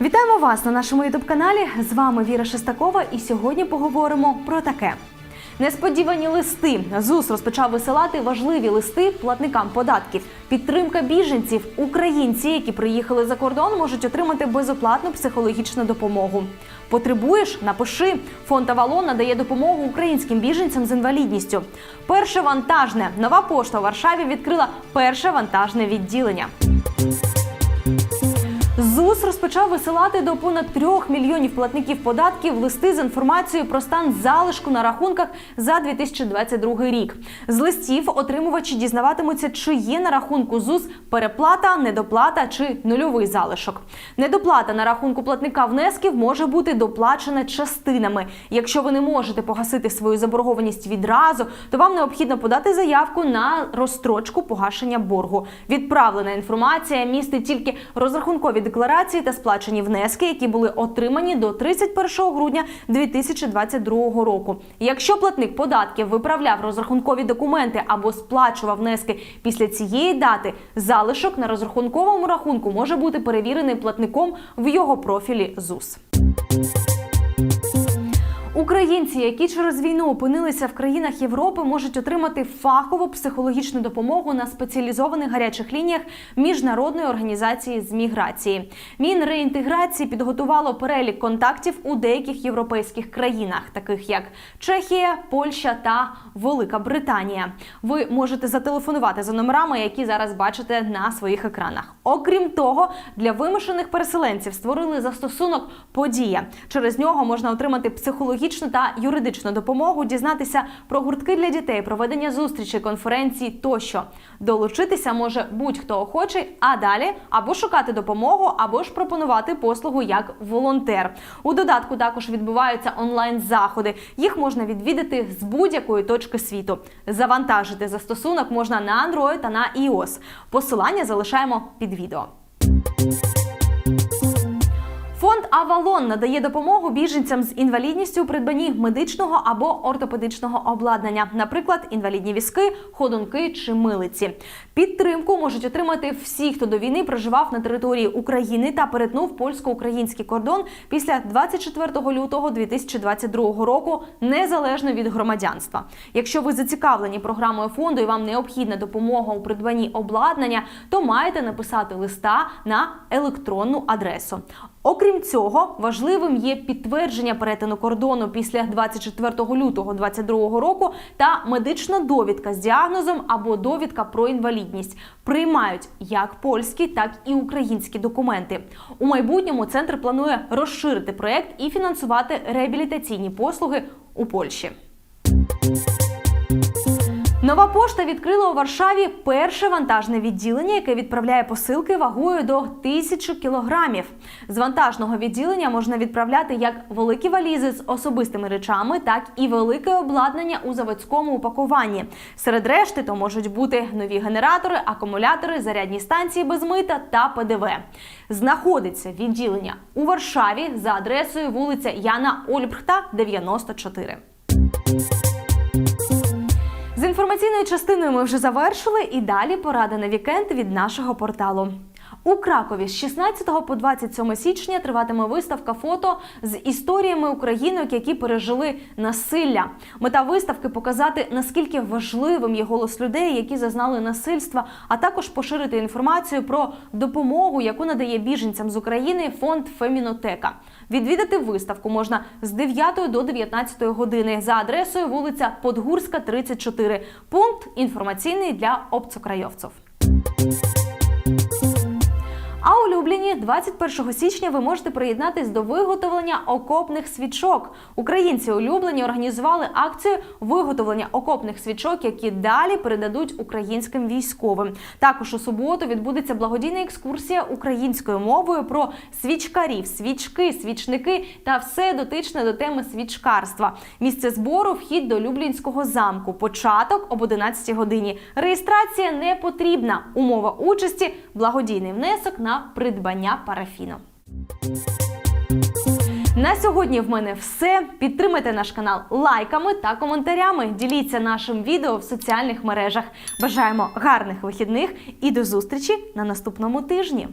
Вітаємо вас на нашому ютуб-каналі. З вами Віра Шестакова, і сьогодні поговоримо про таке. Несподівані листи. ЗУС розпочав висилати важливі листи платникам податків. Підтримка біженців. Українці, які приїхали за кордон, можуть отримати безоплатну психологічну допомогу. Потребуєш? Напиши. Фонд Авалон надає допомогу українським біженцям з інвалідністю. Перше вантажне. Нова пошта у Варшаві відкрила перше вантажне відділення. ЗУС розпочав висилати до понад трьох мільйонів платників податків листи з інформацією про стан залишку на рахунках за 2022 рік. З листів отримувачі дізнаватимуться, чи є на рахунку ЗУС переплата, недоплата чи нульовий залишок. Недоплата на рахунку платника внесків може бути доплачена частинами. Якщо ви не можете погасити свою заборгованість відразу, то вам необхідно подати заявку на розстрочку погашення боргу. Відправлена інформація містить тільки розрахункові декларації та сплачені внески, які були отримані до 31 грудня 2022 року. Якщо платник податків виправляв розрахункові документи або сплачував внески після цієї дати, залишок на розрахунковому рахунку може бути перевірений платником в його профілі ЗУС. Українці, які через війну опинилися в країнах Європи, можуть отримати фахову психологічну допомогу на спеціалізованих гарячих лініях міжнародної організації з міграції. Мінреінтеграції підготувало перелік контактів у деяких європейських країнах, таких як Чехія, Польща та Велика Британія. Ви можете зателефонувати за номерами, які зараз бачите на своїх екранах. Окрім того, для вимушених переселенців створили застосунок Подія. Через нього можна отримати психологічну та юридичну допомогу, дізнатися про гуртки для дітей, проведення зустрічей, конференцій тощо. Долучитися може будь-хто охочий, а далі або шукати допомогу, або ж пропонувати послугу як волонтер. У додатку також відбуваються онлайн-заходи. Їх можна відвідати з будь-якої точки світу. Завантажити застосунок можна на Android та на iOS. Посилання залишаємо під відео. Авалон надає допомогу біженцям з інвалідністю у придбанні медичного або ортопедичного обладнання, наприклад, інвалідні візки, ходунки чи милиці. Підтримку можуть отримати всі, хто до війни проживав на території України та перетнув польсько-український кордон після 24 лютого 2022 року, незалежно від громадянства. Якщо ви зацікавлені програмою фонду і вам необхідна допомога у придбанні обладнання, то маєте написати листа на електронну адресу. Окрім цього, важливим є підтвердження перетину кордону після 24 лютого 2022 року та медична довідка з діагнозом або довідка про інвалідність. Приймають як польські, так і українські документи. У майбутньому центр планує розширити проект і фінансувати реабілітаційні послуги у Польщі. Нова пошта відкрила у Варшаві перше вантажне відділення, яке відправляє посилки вагою до тисячі кілограмів. З вантажного відділення можна відправляти як великі валізи з особистими речами, так і велике обладнання у заводському упакуванні. Серед решти то можуть бути нові генератори, акумулятори, зарядні станції без мита та ПДВ. Знаходиться відділення у Варшаві за адресою вулиця Яна Ольбрхта, 94. Інформаційною частиною ми вже завершили, і далі порада на вікенд від нашого порталу. У Кракові з 16 по 27 січня триватиме виставка фото з історіями українок, які пережили насилля. Мета виставки показати наскільки важливим є голос людей, які зазнали насильства, а також поширити інформацію про допомогу, яку надає біженцям з України фонд Фемінотека. Відвідати виставку можна з 9 до 19 години за адресою вулиця Подгурська, 34. Пункт інформаційний для обцокрайовців. Любліні 21 січня ви можете приєднатись до виготовлення окопних свічок. Українці у Любліні організували акцію виготовлення окопних свічок, які далі передадуть українським військовим. Також у суботу відбудеться благодійна екскурсія українською мовою про свічкарів, свічки, свічники та все дотичне до теми свічкарства. Місце збору вхід до Люблінського замку. Початок об 11 годині. Реєстрація не потрібна. Умова участі благодійний внесок на придбання парафіну. На сьогодні в мене все. Підтримайте наш канал лайками та коментарями. Діліться нашим відео в соціальних мережах. Бажаємо гарних вихідних і до зустрічі на наступному тижні.